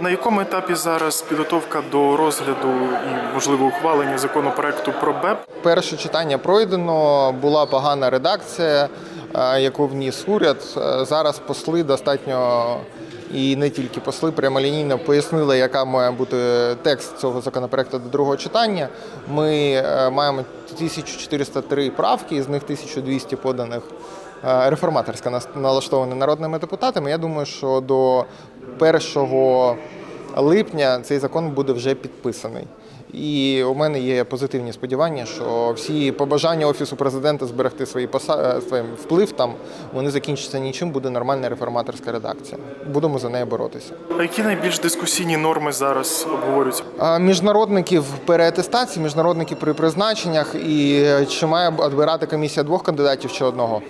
На якому етапі зараз підготовка до розгляду і можливо ухвалення законопроекту про БЕП? Перше читання пройдено, була погана редакція, яку вніс уряд. Е, Зараз посли достатньо і не тільки посли прямолінійно пояснили, яка має бути текст цього законопроекту до другого читання. Ми е, маємо 1403 правки, з них 1200 поданих е, реформаторсько налаштовані народними депутатами. Я думаю, що до 1 липня цей закон буде вже підписаний. І у мене є позитивні сподівання, що всі побажання офісу президента зберегти свої поса... свій вплив там вони закінчаться нічим. Буде нормальна реформаторська редакція. Будемо за нею боротися. А які найбільш дискусійні норми зараз обговорюються? Міжнародників переатестації, міжнародники при призначеннях і чи має обирати комісія двох кандидатів чи одного?